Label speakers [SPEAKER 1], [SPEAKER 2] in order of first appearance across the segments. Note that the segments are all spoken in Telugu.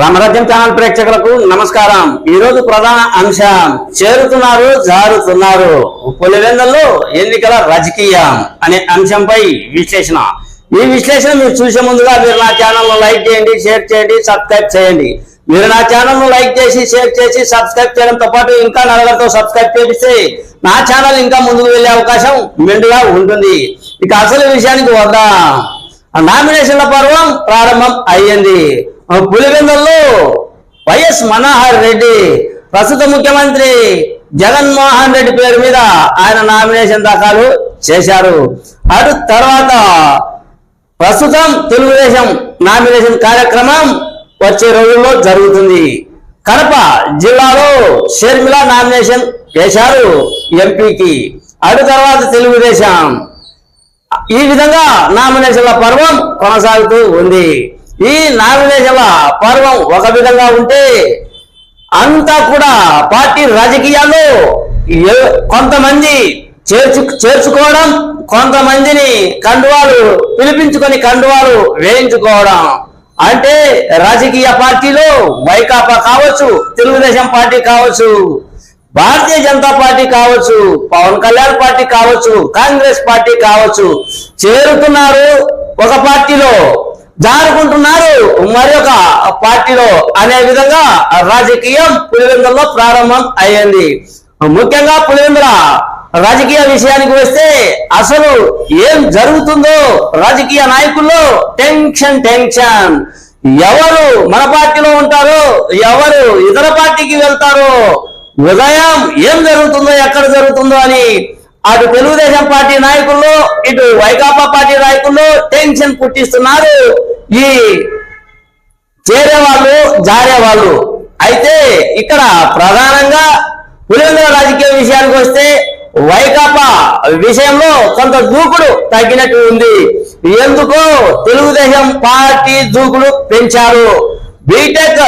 [SPEAKER 1] రామరాజ్యం ఛానల్ ప్రేక్షకులకు నమస్కారం. ఈ రోజు ప్రధాన అంశం చేరుతున్నారు జారుతున్నారు. పులివెందల్లో ఎన్నికల రాజకీయం అనే అంశంపై విశ్లేషణ. ఈ విశ్లేషణ మీరు చూసే ముందుగా మీరు నా ఛానల్ లైక్ చేయండి షేర్ చేయండి సబ్స్క్రైబ్ చేయండి. మీరు నా ఛానల్ను లైక్ చేసి షేర్ చేసి సబ్స్క్రైబ్ చేయడంతో పాటు ఇంకా నలుగురితో సబ్స్క్రైబ్ చేపిస్తే నా ఛానల్ ఇంకా ముందుకు వెళ్ళే అవకాశం మెండుగా ఉంటుంది. ఇక అసలు విషయానికి వద్దాం. నామినేషన్ల పర్వం ప్రారంభం అయ్యింది. పులివెందుల్లో వైఎస్ మనోహర్ రెడ్డి ప్రస్తుత ముఖ్యమంత్రి జగన్మోహన్ రెడ్డి పేరు మీద ఆయన నామినేషన్ దాఖలు చేశారు. అటు తర్వాత ప్రస్తుతం తెలుగుదేశం నామినేషన్ కార్యక్రమం వచ్చే రోజుల్లో జరుగుతుంది. కడప జిల్లాలో షర్మిల నామినేషన్ వేశారు ఎంపీకి. అటు తర్వాత తెలుగుదేశం. ఈ విధంగా నామినేషన్ల పర్వం కొనసాగుతూ ఉంది. ఈ నామినేషన్ల పర్వం ఒక విధంగా ఉంటే అంతా కూడా పార్టీ రాజకీయాల్లో కొంతమంది చేర్చు చేర్చుకోవడం కొంతమందిని కండువాలు పిలిపించుకొని కండువాలు వేయించుకోవడం. అంటే రాజకీయ పార్టీలో వైకాపా కావచ్చు తెలుగుదేశం పార్టీ కావచ్చు భారతీయ జనతా పార్టీ కావచ్చు పవన్ కళ్యాణ్ పార్టీ కావచ్చు కాంగ్రెస్ పార్టీ కావచ్చు చేరుతున్నారు ఒక పార్టీలో. జారుకుంటున్నారు మరి ఒక పార్టీలో అనే విధంగా రాజకీయం పులివెందులలో ప్రారంభం అయ్యింది. ముఖ్యంగా పులివెందుల రాజకీయ విషయానికి వస్తే అసలు ఏం జరుగుతుందో రాజకీయ నాయకుల్లో టెన్షన్ టెన్షన్. ఎవరు మన పార్టీలో ఉంటారో ఎవరు ఇతర పార్టీకి వెళ్తారో ఉదయం ఏం జరుగుతుందో ఎక్కడ జరుగుతుందో అని అటు తెలుగుదేశం పార్టీ నాయకుల్లో ఇటు వైకాపా పార్టీ నాయకుల్లో టెన్షన్ పుట్టిస్తున్నారు. ఈ చేరే వాళ్ళు అయితే ఇక్కడ ప్రధానంగా పులివెందుల రాజకీయ విషయానికి వస్తే వైకాపా విషయంలో కొంత దూకుడు తగ్గినట్టు ఉంది. ఎందుకో తెలుగుదేశం పార్టీ దూకుడు పెంచారు. బీటెక్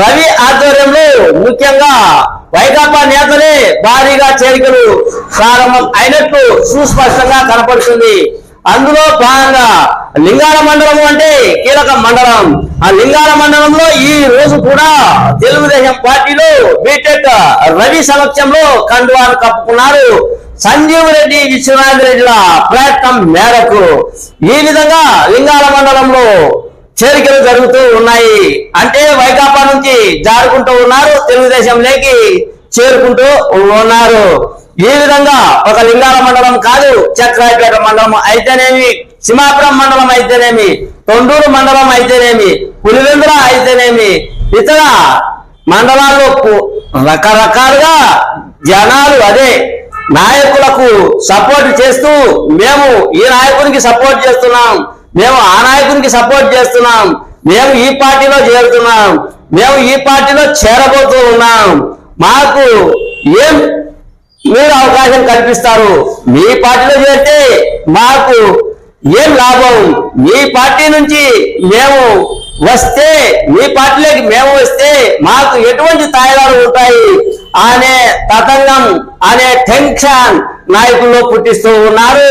[SPEAKER 1] రవి ఆధ్వర్యంలో ముఖ్యంగా వైకాపా నేతలే భారీగా చేరికలు ప్రారంభం అయినట్లు సుస్పష్టంగా కనపడుతుంది. అందులో భాగంగా లింగాల మండలం అంటే కీలక మండలం. ఆ లింగాల మండలంలో ఈ రోజు కూడా తెలుగుదేశం పార్టీలో బీటెక్ రవి సమక్షంలో కండువాను కప్పుకున్నారు. సంజీవ్ రెడ్డి విశ్వనాథ్ రెడ్డిల ప్రయత్నం మేరకు. ఈ విధంగా లింగాల మండలంలో చేరికలు జరుగుతూ ఉన్నాయి. అంటే వైకాపా నుంచి జారుకుంటూ ఉన్నారు తెలుగుదేశంలోకి. చేరుకుంటూ ఉన్నారు. ఈ విధంగా ఒక లింగాల మండలం కాదు చక్రాయపేట మండలం అయితేనేమి సింహాపురం మండలం అయితేనేమి తొండూరు మండలం అయితేనేమి పులివెందుల అయితేనేమి ఇతర మండలాల్లో పు- రకరకాలుగా జనాలు అదే నాయకులకు సపోర్ట్ చేస్తూ మేము ఈ నాయకునికి సపోర్ట్ చేస్తున్నాం. మేము ఆ నాయకునికి సపోర్ట్ చేస్తున్నాం. మేము ఈ పార్టీలో చేరుతున్నాం. మేము ఈ పార్టీలో చేరబోతూ ఉన్నాం. మాకు ఏం మీరు అవకాశం కల్పిస్తారు? మీ పార్టీలో చేస్తే మాకు ఏం లాభం? మీ పార్టీ నుంచి మేము వస్తే మీ పార్టీలోకి మేము వస్తే మాకు ఎటువంటి తాయిలాలు ఉంటాయి? అనే తతంగం అనే టెన్షన్ నాయకుల్లో పుట్టిస్తూ ఉన్నారు.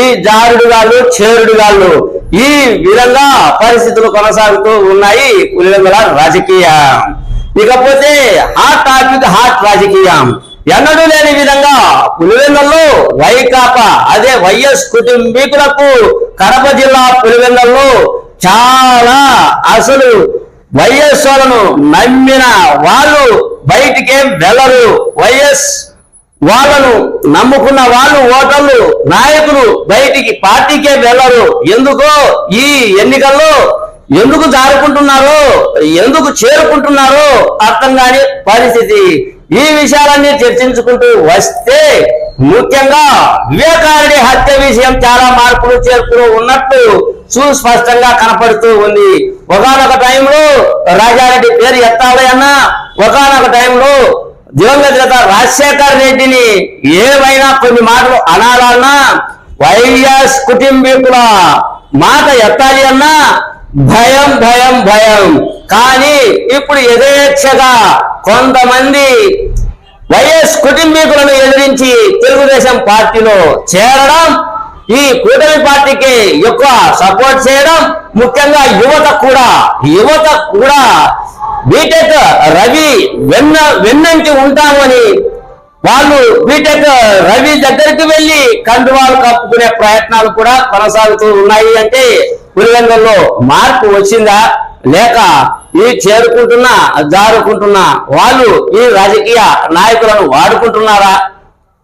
[SPEAKER 1] ఈ జారుడుగాళ్ళు చేరుడుగాళ్ళు ఈ విధంగా పరిస్థితులు కొనసాగుతూ ఉన్నాయి. పులివెందుల రాజకీయం. ఇకపోతే హాట్ టాపిక్ హాట్ రాజకీయం. ఎన్నడూ లేని విధంగా పులివెందల్లో వైకాపా అదే వైఎస్ కుటుంబీకులకు కడప జిల్లా పులివెందల్లో చాలా అసలు వైఎస్ వాళ్ళను నమ్మిన వాళ్ళు బయటికే వెళ్ళరు. వైఎస్ వాళ్ళను నమ్ముకున్న వాళ్ళు ఓటర్లు నాయకులు బయటికి పార్టీకే వెళ్ళరు. ఎందుకో ఈ ఎన్నికల్లో ఎందుకు జారుకుంటున్నారో ఎందుకు చేరుకుంటున్నారో అర్థం కాని పరిస్థితి. ఈ విషయాలన్నీ చర్చించుకుంటూ వస్తే ముఖ్యంగా వివేకారెడ్డి హత్య విషయం చాలా మార్పులు చేర్పులు ఉన్నట్టు సుస్పష్టంగా కనపడుతూ ఉంది. ఒకనొక టైంలో రాజారెడ్డి పేరు ఎత్తాలి అన్నా ఒకనొక టైంలో దివంగత నేత రాజశేఖర్ రెడ్డిని ఏమైనా కొన్ని మాటలు అనాలన్నా వైఎస్ కుటుంబీకుల మాట ఎత్తాలి అన్నా భయం భయం భయం. కానీ ఇప్పుడు యథేచ్ఛగా కొంతమంది వైఎస్ కుటుంబీకులను ఎదిరించి తెలుగుదేశం పార్టీలో చేరడం ఈ కూటమి పార్టీకి ఎక్కువ సపోర్ట్ చేయడం ముఖ్యంగా యువత కూడా యువత కూడా బీటెక్ రవి వెన్న వెన్నంటి ఉంటామని వాళ్ళు బీటెక్ రవి దగ్గరికి వెళ్ళి కండువాలు కప్పుకునే ప్రయత్నాలు కూడా కొనసాగుతూ ఉన్నాయి అంటే పులివెందుల్లో మార్పు వచ్చిందా లేక ఈ చేరుకుంటున్నా జారుకుంటున్నా వాళ్ళు ఈ రాజకీయ నాయకులను వాడుకుంటున్నారా?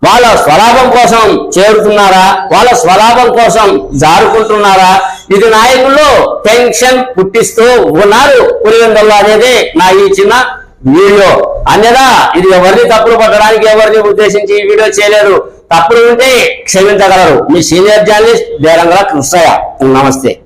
[SPEAKER 1] వాళ్ళ స్వలాభం కోసం చేరుతున్నారా? వాళ్ళ స్వలాభం కోసం జారుకుంటున్నారా? ఇది నాయకుల్లో టెన్షన్ పుట్టిస్తూ ఉన్నారు పులివెందుల్లో అనేది నా ఈ చిన్న వీడియో. అన్యదా ఇది ఎవరిని తప్పులు పట్టడానికి ఎవరిని ఉద్దేశించి ఈ వీడియో చేయలేదు? తప్పులు ఉంటే క్షమించగలరు. మీ సీనియర్ జర్నలిస్ట్ దేరంగల కృష్ణయ్య. నమస్తే.